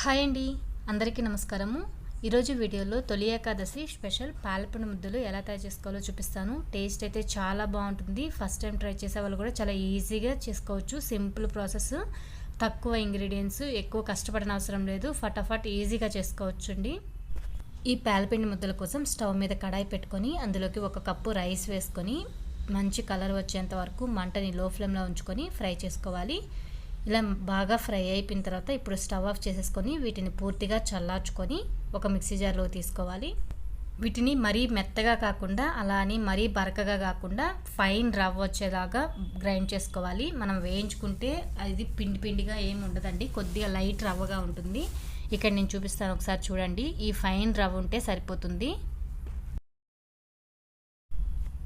Hi అండి అందరికీ నమస్కారము. ఈరోజు వీడియోలో తొలి ఏకాదశి స్పెషల్ పాలపిన ముద్దలు ఎలా తయారు చేసుకోవాలో చూపిస్తాను. టేస్ట్ అయితే చాలా బాగుంటుంది. ఫస్ట్ టైం ట్రై చేసే వాళ్ళు కూడా చాలా ఈజీగా చేసుకోవచ్చు. సింపుల్ ప్రాసెస్ తక్కువ ఇంగ్రీడియంట్స్ ఎక్కువ కష్టపడిన అవసరం లేదు. ఫటాఫట్ ఈజీగా చేసుకోవచ్చు అండి ఈ పాలపిండి ముద్దల కోసం స్టవ్ మీద కడాయి పెట్టుకొని అందులోకి ఒక కప్పు రైస్ వేసుకొని మంచి కలర్ వచ్చేంత వరకు మంటని లో ఫ్లేమ్లో ఉంచుకొని ఫ్రై చేసుకోవాలి. ఇలా బాగా ఫ్రై అయిపోయిన తర్వాత ఇప్పుడు స్టవ్ ఆఫ్ చేసేసుకొని వీటిని పూర్తిగా చల్లార్చుకొని ఒక మిక్సీ జార్లో తీసుకోవాలి. వీటిని మరీ మెత్తగా కాకుండా అలా అని మరీ బరకగా కాకుండా ఫైన్ రవ్వ వచ్చేలాగా గ్రైండ్ చేసుకోవాలి. మనం వేయించుకుంటే అది పిండి పిండిగా ఏమి ఉండదండి కొద్దిగా లైట్ రవ్వగా ఉంటుంది. ఇక్కడ నేను చూపిస్తాను ఒకసారి చూడండి. ఈ ఫైన్ రవ్వ ఉంటే సరిపోతుంది.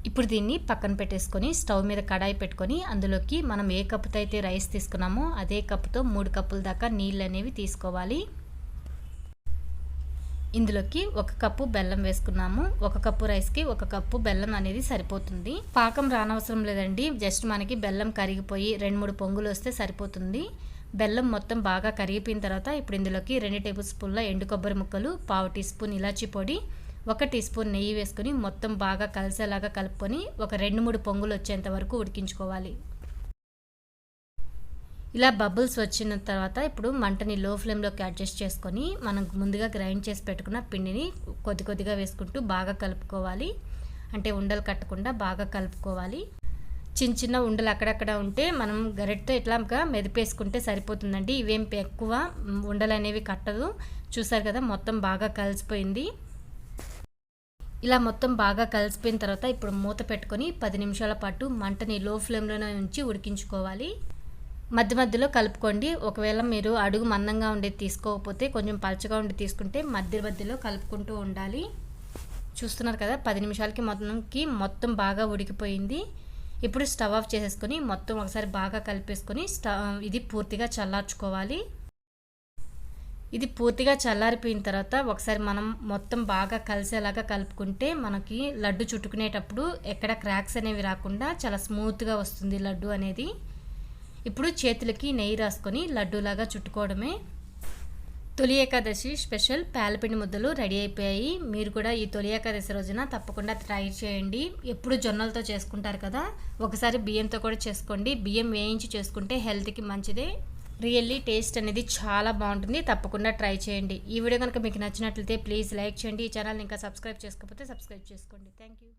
ఇప్పుడు దీన్ని పక్కన పెట్టేసుకొని స్టవ్ మీద కడాయి పెట్టుకొని అందులోకి మనం ఏ కప్పుతో అయితే రైస్ తీసుకున్నామో అదే కప్పుతో మూడు కప్పుల దాకా నీళ్ళు అనేవి తీసుకోవాలి. ఇందులోకి ఒక కప్పు బెల్లం వేసుకున్నాము. ఒక కప్పు రైస్కి ఒక కప్పు బెల్లం అనేది సరిపోతుంది. పాకం రానవసరం లేదండి. జస్ట్ మనకి బెల్లం కరిగిపోయి రెండు మూడు పొంగులు వస్తే సరిపోతుంది. బెల్లం మొత్తం బాగా కరిగిపోయిన తర్వాత ఇప్పుడు ఇందులోకి రెండు టేబుల్ స్పూన్ల ఎండు కొబ్బరి ముక్కలు పావు టీ స్పూన్ ఇలాచీ పొడి ఒక టీ స్పూన్ నెయ్యి వేసుకొని మొత్తం బాగా కలిసేలాగా కలుపుకొని ఒక రెండు మూడు పొంగులు వచ్చేంత వరకు ఉడికించుకోవాలి. ఇలా బబుల్స్ వచ్చిన తర్వాత ఇప్పుడు మంటని లో ఫ్లేమ్లోకి అడ్జస్ట్ చేసుకొని మనం ముందుగా గ్రైండ్ చేసి పెట్టుకున్న పిండిని కొద్ది కొద్దిగా వేసుకుంటూ బాగా కలుపుకోవాలి. అంటే ఉండలు కట్టకుండా బాగా కలుపుకోవాలి. చిన్న చిన్న ఉండలు అక్కడక్కడ ఉంటే మనం గరెట్తో ఇట్లా మెదిపేసుకుంటే సరిపోతుందండి. ఇవేం ఎక్కువ ఉండలు అనేవి కట్టదు. చూసారు కదా మొత్తం బాగా కలిసిపోయింది. ఇలా మొత్తం బాగా కలిసిపోయిన తర్వాత ఇప్పుడు మూత పెట్టుకొని పది నిమిషాల పాటు మంటని లో ఫ్లేమ్లోనే ఉంచి ఉడికించుకోవాలి. మధ్య మధ్యలో కలుపుకోండి. ఒకవేళ మీరు అడుగు మందంగా ఉండేది తీసుకోకపోతే కొంచెం పలచగా ఉండి తీసుకుంటే మధ్య మధ్యలో కలుపుకుంటూ ఉండాలి. చూస్తున్నారు కదా పది నిమిషాలకి మొత్తంకి మొత్తం బాగా ఉడికిపోయింది. ఇప్పుడు స్టవ్ ఆఫ్ చేసేసుకొని మొత్తం ఒకసారి బాగా కలిపేసుకొని స్టవ్ ఇది పూర్తిగా చల్లార్చుకోవాలి. ఇది పూర్తిగా చల్లారిపోయిన తర్వాత ఒకసారి మనం మొత్తం బాగా కలిసేలాగా కలుపుకుంటే మనకి లడ్డు చుట్టుకునేటప్పుడు ఎక్కడ క్రాక్స్ అనేవి రాకుండా చాలా స్మూత్గా వస్తుంది లడ్డు అనేది. ఇప్పుడు చేతులకి నెయ్యి రాసుకొని లడ్డూలాగా చుట్టుకోవడమే. తొలి ఏకాదశి స్పెషల్ పాలపిండి ముద్దలు రెడీ అయిపోయాయి. మీరు కూడా ఈ తొలి ఏకాదశి రోజున తప్పకుండా ట్రై చేయండి. ఎప్పుడు జొన్నలతో చేసుకుంటారు కదా ఒకసారి బియ్యంతో కూడా చేసుకోండి. బియ్యం వేయించి చేసుకుంటే హెల్త్కి మంచిదే. రియల్లీ టేస్ట్ అనేది చాలా బాగుంటుంది. తప్పకుండా ట్రై చేయండి. ఈ వీడియో కనుక మీకు నచ్చినట్లయితే ప్లీజ్ లైక్ చేయండి. ఈ ఛానల్ని ఇంకా సబ్స్క్రైబ్ చేసుకోకపోతే సబ్స్క్రైబ్ చేసుకోండి. Thank you